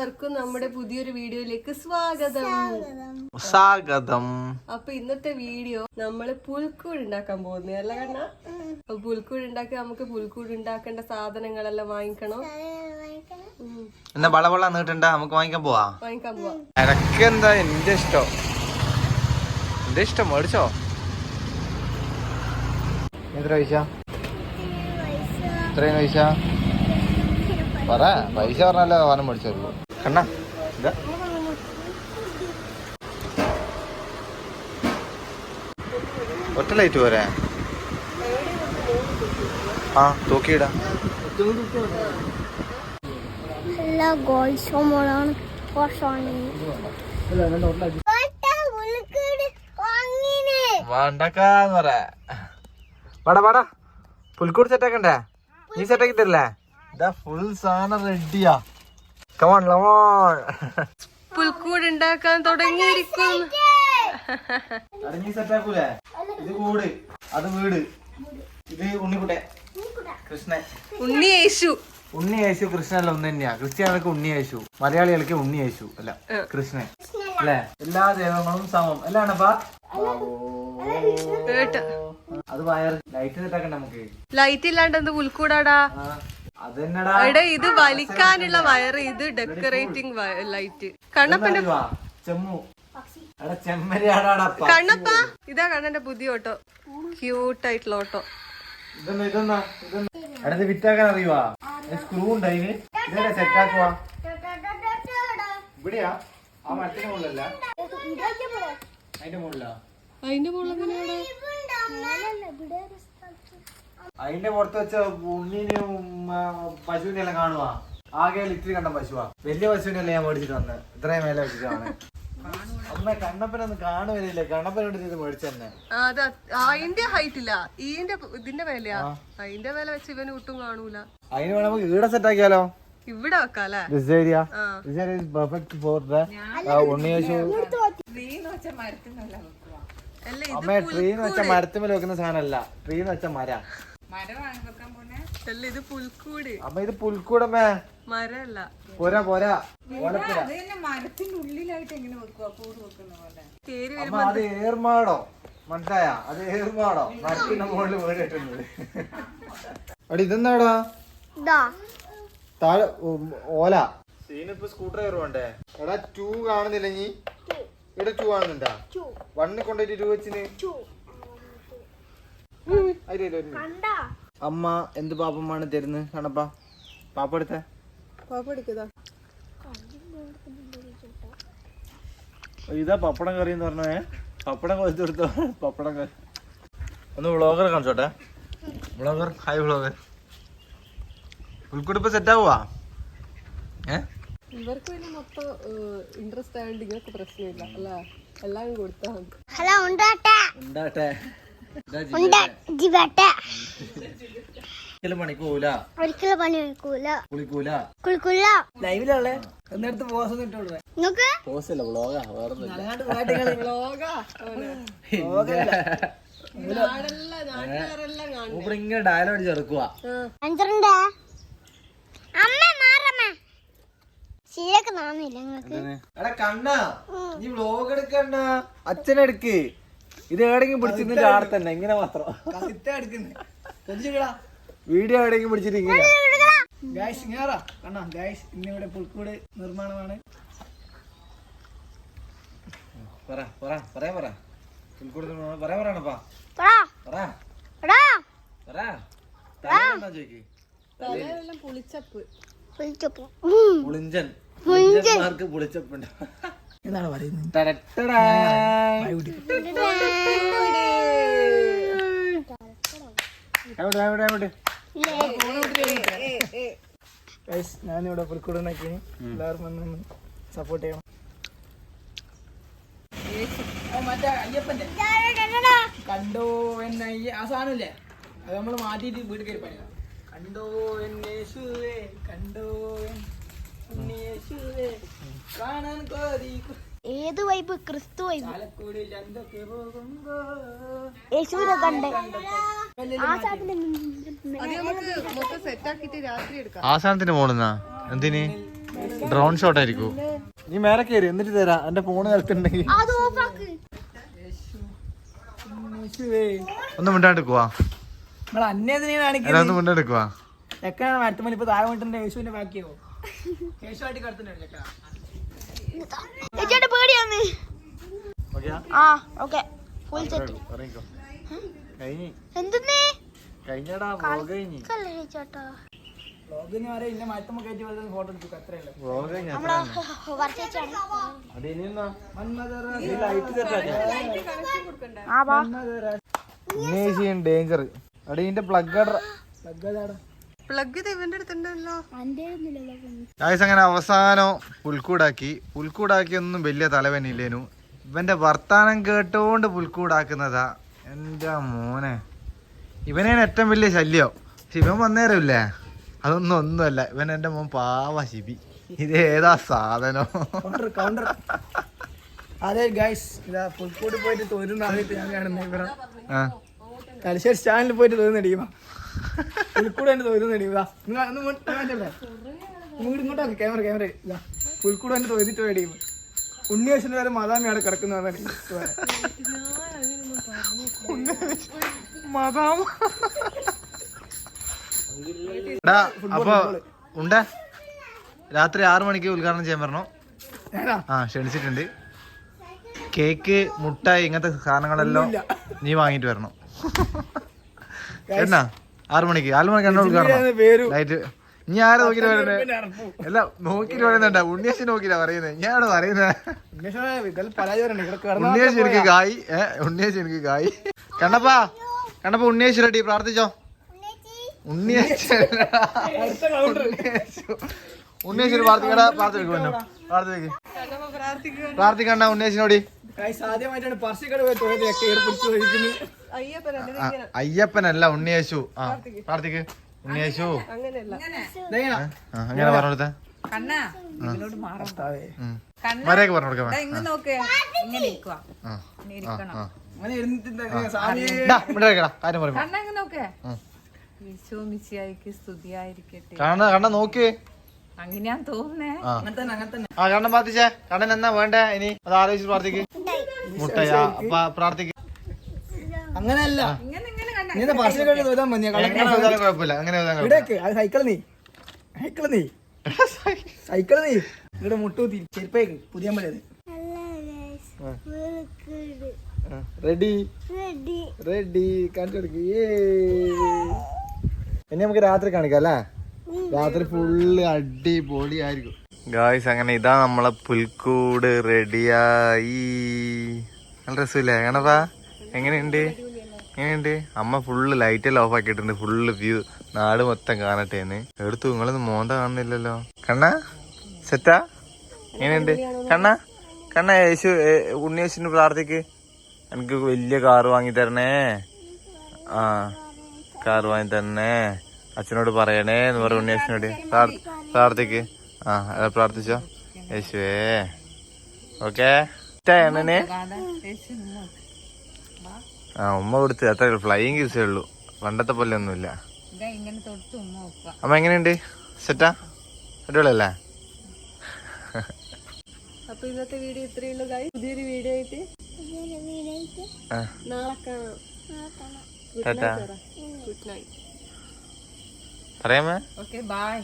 എല്ലാവർക്കും നമ്മുടെ പുതിയൊരു വീഡിയോയിലേക്ക് സ്വാഗതം. സ്വാഗതം. അപ്പൊ ഇന്നത്തെ വീഡിയോ നമ്മൾ പുൽക്കൂട് ഉണ്ടാക്കാൻ പോകുന്നത് അല്ല കണ്ണ? അപ്പൊ പുൽക്കൂട് ഉണ്ടാക്കി നമുക്ക് പുൽക്കൂട് ഉണ്ടാക്കേണ്ട സാധനങ്ങളെല്ലാം വാങ്ങിക്കണം. എന്നാ വളവള നീട്ടണ്ട നമുക്ക് വാങ്ങിക്കാൻ പോവാ. വാങ്ങിക്കാൻ പോവാ. എനക്ക് എന്താ എന്റെ ഇഷ്ടം? എന്റെ ഇഷ്ടം മേടിച്ചോ? എത്ര പൈസ? എത്രയും പൈസ? പറ പൈസ പറഞ്ഞാലേ വാനം മേടിച്ചോളൂ. കണ്ണ. ഇതാ. ഒറ്റ ലൈറ്റ് പോരെ? ആ തൂക്കിയിടാ. ഗോൾസും വേണ്ടക്കാന്ന് പറ വാടാ വാടാ. പുൽക്കൂട് സെറ്റാക്കണ്ടേ നീ സെറ്റാക്കി തരില്ലേ? ഇതാ ഫുൾ സാധനം റെഡിയാ കമോൺ കമോൺ പുൽക്കൂട് ഉണ്ടാക്കാൻ തുടങ്ങിയിരിക്കുന്നു. സെറ്റാക്കൂലേ? ഇത് കൂട്. അത് വീട്. ഇത് ഉണ്ണിക്കുട്ടെ കൃഷ്ണൻ. ഉണ്ണി യേശു. ഉണ്ണി യേശു കൃഷ്ണനല്ല ഒന്ന് തന്നെയാ. ക്രിസ്ത്യാനികൾക്ക് ഉണ്ണി യേശു. മലയാളികൾക്ക് ഉണ്ണി യേശു അല്ല കൃഷ്ണൻ. അല്ലെ? എല്ലാ ദൈവങ്ങളും സമം. അല്ലാണപ്പാ? കേട്ട്. അത് വയർ ലൈറ്റ് നമുക്ക്. ലൈറ്റ് ഇല്ലാണ്ട് എന്ത് പുൽക്കൂടാടാ? എടാ ഇത് വലിക്കാനുള്ള വയർ ഇത് ഡെക്കറേറ്റിംഗ് ലൈറ്റ്. കണ്ണപ്പന്റെ കണ്ണപ്പ ഇതാ കണ്ണന്റെ പുതിയ ഓട്ടോ. ക്യൂട്ട് ആയിട്ടുള്ള ഓട്ടോ വിറ്റാക്കാൻ അറിയുവാ? സ്ക്രൂ ഉണ്ട് അതിന്. സെറ്റ് സെറ്റാക്കുവാ ഇവിടെയാ. ആ മരത്തിന്റെ മുകളിലല്ല. അതിന്റെ മുകളിലാ. അതിന്റെ മുകളിൽ അതിന്റെ പുറത്ത് വെച്ച ഉണ്ണിനെയും പശുവിനെ എല്ലാം കാണുക ആകെ ഇത്തിരി കണ്ട പശുവാ. വലിയ പശുവിനല്ലേ ഞാൻ മേടിച്ചിട്ട് വന്നത് ഇത്രയും മേലെ വെച്ചിട്ടാണ്. അമ്മ കണ്ണപ്പനൊന്നും കാണുവരില്ലേ കണ്ണപ്പനോട് ഇത് മേടിച്ചു തന്നെ. അത് അത് അതിന്റെ ഹൈറ്റ് ഇല്ല. ഈന്റെ ഇതിന്റെ വിലയാ. അതിന്റെ വില വെച്ച് ഇവന് ഒട്ടും കാണൂല. അതിന് വേണം നമുക്ക് ഈടെ സെറ്റ് ആക്കിയാലോ? ഇവിടെ ദിസ് ഏരിയ ഉണ്ണിയേശു അമ്മ ട്രീ വെച്ച മരത്തുമ്മൽ വെക്കുന്ന സാധനമല്ല. ട്രീന്ന് വെച്ച മര. അല്ല ഇത് പുൽക്കൂട്. അമ്മ ഇത് പുൽക്കൂടമ്മേ മരല്ല. പോരാ പോരാ. പോലെ. പേര് അമ്മ അത് ഏർമാടോ മനസ്സിലായ? അത് ഏർമാടോ മരത്തിന്റെ മുകളിൽ അടി ഇതെന്താടാ? താഴെ ഓല. സീനിപ്പോ സ്കൂട്ടർ കയറുവാണ്ടേ എടാ ടൂ കാണുന്നില്ല നീ ഇവിടെ ടൂ കാണുന്നുണ്ടാ വണ്ണിൽ കൊണ്ടുപോയിട്ട് ടൂ വെച്ചിന്. അമ്മ എന്ത് പാപ്പമാണ് തരുന്നത്? കണപ്പാ പാപ്പ എടുത്ത. ഇതാ പപ്പടം കറി എന്ന് പറഞ്ഞേ. പപ്പടം കൊച്ചു കൊടുത്തോ പപ്പടം കറി. ഒന്ന് vlogger കാണിച്ചോട്ടെ. Vlogger hi vlogger. ഉൾക്കുടിപ്പ് set ആവുക ഏ? ഇവർക്ക് പിന്നെ മൊത്തം ഇൻട്രസ്റ്റ് ആയതുകൊണ്ട് ഇങ്ങനത്തെ പ്രശ്നമില്ല അല്ല? എല്ലാം കൊടുത്താൽ മതി. ഹലോ ഉണ്ടാട്ടെ? ഒരിക്കലും പണി എടുക്കൂല. കുളിക്കൂല. കുളിക്കൂല. ലൈവിലല്ലേ എന്നിടത്ത് പോസ് ഇട്ടോളെ. നിങ്ങക്ക് പോസല്ല വ്ളോഗാ വേറെ വ്ളോഗാ നാടെല്ലാം നാട്ടുകാരെല്ലാം കാണും. ഇവിടെ ഇങ്ങനെ ഡയലോഗ് ചെറുക്കുക അഞ്ചരണ്ട് അമ്മ മാറമ്മ. ശരിയാക്ക് നാന്നില്ല നിങ്ങൾക്ക്. എടാ കണ്ണ നീ വ്ളോഗ് എടുക്കണ്ട അച്ഛനെടുക്ക്. ഇത് എവിടെയെങ്കിലും പിടിച്ചിരുന്നിട്ട് ആടെ തന്നെ ഇങ്ങനെ മാത്രം. വീഡിയോ എവിടെയെങ്കിലും പിടിച്ചിട്ട് ഇങ്ങനെ. ഗായ്സ് ഇങ്ങാറാ കണ്ണാ ഗായ്സ് ഇന്നിവിടെ പുൽക്കൂട് നിർമ്മാണമാണ്. പറ പറ പറയാ പറ. പുൽക്കൂടത്തിൽ പറയാ പറയണപ്പാ പറ. ചോദിക്ക്. പുളിച്ചപ്പ്. വിളിച്ചപ്പോ പുളിഞ്ചൻ. പുളിഞ്ചന്മാർക്ക് പുളിച്ചപ്പുണ്ട്. എന്താണ് പറയുന്നത്? ഞാനിവിടെ പുൽക്കൂട് ഉണ്ടാക്കി എല്ലാവരും വന്ന് സപ്പോർട്ട് ചെയ്യണം. ഓ, മറ്റേ അയ്യപ്പന്റെ. കണ്ടോ എന്നെ ആ സാധനമില്ലേ? അത് നമ്മൾ മാറ്റിട്ട് വീട് കയറി പണിയാ കണ്ടോ എന്നേശുവേ കണ്ടോ കോരി ഏത് വൈബ്? ക്രിസ്തു വൈബ്. യേശുവിനെ കണ്ടേ. ആ പോണെന്ന എന്തിന്? ഡ്രോൺ ഷോട്ട് ആയിരിക്കും. നീ മേലെ കയറി എന്നിട്ട് തരാ. എന്റെ ഫോണ് നിലത്തുണ്ടെങ്കിൽ. ഒന്ന് മിണ്ടാണ്ടിക്കുവാ ഒന്ന് മിണ്ടാണ്ടിക്കുവാ ചെക്കാണ് മരത്തുമ്പോൾ ഇപ്പൊ താഴെ വീട്ടിന്റെ യേശുവിന്റെ ബാക്കിയോ ചേച്ചിയുടെ പേടിയാന്ന്. ആ ഓക്കെ. Full set എന്തെന്നേ? ചേട്ടാ ഡേഞ്ചർ അടി ഇന്റെ പ്ലഗ് ലഗ്ഗതാടാ പ്ലഗ് ഇവന്റെ അടുത്തുണ്ടല്ലോ. ഗായ്സ് അങ്ങനെ അവസാനം പുൽക്കൂടാക്കി. പുൽക്കൂടാക്കി ഒന്നും വലിയ തലവനില്ലേനു ഇവന്റെ വർത്താനം കേട്ടോണ്ട് പുൽക്കൂടാക്കുന്നതാ എന്റെ മോനെ. ഇവനാണ് ഏറ്റവും വലിയ ശല്യം. ശിവൻ വന്നേരമില്ലേ. അതൊന്നും ഒന്നുമല്ല. ഇവൻ എന്റെ മോൻ പാവ ശിബി ഇത് ഏതാ സാധനം? കൗണ്ടർ കൗണ്ടർ അതെ ഗൈസ് ഇതാ പുൽക്കൂട് പോയിട്ട് തോന്നുന്ന ആദ്യത്തെ ഞാൻ കാണുന്നത് ഇവിടെ. തലശ്ശേരി സ്റ്റാൻഡിൽ പോയിട്ട് തോന്നുന്ന പുൽക്കൂട് തോന്നുന്ന അടിയുമ്പോ ഇങ്ങോട്ട് ഇങ്ങോട്ടാ ക്യാമറ ക്യാമറ. ഇതാ പുൽക്കൂട് തന്നെ തോന്നിട്ട് അടിയുമ്പോ ഉണ്ണിയേശന്റെ വരെ മതാമി അവിടെ കിടക്കുന്നതാണ് അപ്പൊ ഉണ്ട രാത്രി ആറു മണിക്ക് ഉദ്ഘാടനം ചെയ്യാൻ പറഞ്ഞു. ആ ക്ഷണിച്ചിട്ടുണ്ട്. കേക്ക് മുട്ടായി ഇങ്ങനത്തെ സാധനങ്ങളെല്ലാം നീ വാങ്ങിട്ട് വരണം. എന്നാ? ആറു മണിക്ക് ആറു മണിക്ക് ഉദ്ഘാടനം ഇനി ലൈറ്റ് ഇനി ആരെ നോക്കിട്ട് പറയുന്നത് അല്ല നോക്കിട്ട് പറയുന്നുണ്ട. ഉണ്ണിയേശി നോക്കിട്ടാ പറയുന്നത്. ഞാനാണ് പറയുന്നത് ഉണ്ണിയേശി എനിക്ക് കായി. ഏ ഉണ്ണിയേശി എനിക്ക് കായി. കണ്ണപ്പാ കണ്ണപ്പ ഉണ്ണിയേശി റെഡി. പ്രാർത്ഥിച്ചോ. ഉണ്ണിയേശ്. ഉണ്ണിയേശ്വരി കൗണ്ടർ ഉണ്ണിയേശി. പ്രാർത്ഥിക്കടാ. പ്രാർത്ഥിക്കും പ്രാർത്ഥിക്ക്. പ്രാർത്ഥിക്കണ്ട ഉണ്ണിയേശിനോടി. ആദ്യമായിട്ടാണ് പോയി ഏർപ്പിടിച്ചു അയ്യപ്പനല്ല ഉണ്ണിയേശു. ആ പ്രാർത്ഥിക്ക് ഉണ്ണിയേശു. അങ്ങനെ പറഞ്ഞു കൊടുത്തേ കണ്ണാ. ഇതിനോട് മാറാം കർത്താവേ. കണ്ണ. മര്യാദയ്ക്ക് പറഞ്ഞു കൊടുക്കാം ദാ ഇങ്ങ് നോക്ക്. ഇങ്ങനെ ഇരിക്കുക ആ ഇങ്ങനെ ഇരിക്കണം. ആ. അങ്ങനെ ഇരുന്നിട്ട് എന്താ സ്വാമി ഡാ, ഇവിടെ വെക്കടാ, കാര്യം പറയും കണ്ണ അങ്ങനെയാ തോന്നുന്നേ. ആ. കണ്ണൻ പ്രാർത്ഥിച്ചേ. കണ്ണൻ എന്നാ വേണ്ടേ? ഇനി അത് ആലോചിച്ച് പ്രാർത്ഥിക്ക്. മുട്ടയാ പ്രാർത്ഥിക്ക്. അങ്ങനെയല്ല. മതി കുഴപ്പമില്ല അങ്ങനെ ഇവിടേക്ക് അത് സൈക്കിൾ നീ. സൈക്കിൾ നീ. സൈക്കിൾ നീ. ഇവിടെ മുട്ടൂത്തി ചെരുപ്പേക്ക് പുതിയ മഴയത് റെഡി. റെഡി. കാണിച്ചു കൊടുക്ക്. ഇനി നമുക്ക് രാത്രി കാണിക്കാം അല്ലേ? രാത്രി ഫുള്ള് അടിപൊളി ആയിരിക്കും ഗായ്സ് അങ്ങനെ ഇതാ നമ്മളെ പുൽക്കൂട് റെഡിയായി. നല്ല രസമില്ലേ? എങ്ങനെതാ? എങ്ങനെയുണ്ട്? എങ്ങനെയുണ്ട്? അമ്മ ഫുള്ള് ലൈറ്റ് എല്ലാം ഓഫ് ആക്കിയിട്ടുണ്ട്. ഫുള്ള് വ്യൂ നാട് മൊത്തം കാണട്ടെ എന്ന്. എടുത്തു നിങ്ങളൊന്നും മോന്ത കാണുന്നില്ലല്ലോ. കണ്ണ സെറ്റാ? എങ്ങനെയുണ്ട്? കണ്ണ കണ്ണ യേശു ഉണ്ണി യേശുവിന് പ്രാർത്ഥിക്ക്. എനിക്ക് വലിയ കാറ് വാങ്ങി തരണേ. ആ കാറ് വാങ്ങി തരണേ. അച്ഛനോട് പറയണേ എന്ന് പറഞ്ഞു ഉണ്ണിയച്ഛനോട് പ്രാർ- പ്രാർത്ഥിക്ക്. ആ അതാ പ്രാർത്ഥിച്ചോ. യേശുവേ. ഓക്കെ. എന്നെ ആ ഉമ്മ കൊടുത്ത് അത്ര ഫ്ലൈയിങ് കിസേ ഉള്ളൂ. പണ്ടത്തെ പോലെ ഒന്നുമില്ല. അമ്മ എങ്ങനെയുണ്ട്? സെറ്റാ? അടിപൊളിയല്ലേ? അപ്പൊ ഇന്നത്തെ വീഡിയോ ഇത്രയേ ഉള്ളൂ. പുതിയൊരു വീഡിയോ ആയിട്ട് നാളെ കാണാം. Tata. Good night പറയാമേ okay bye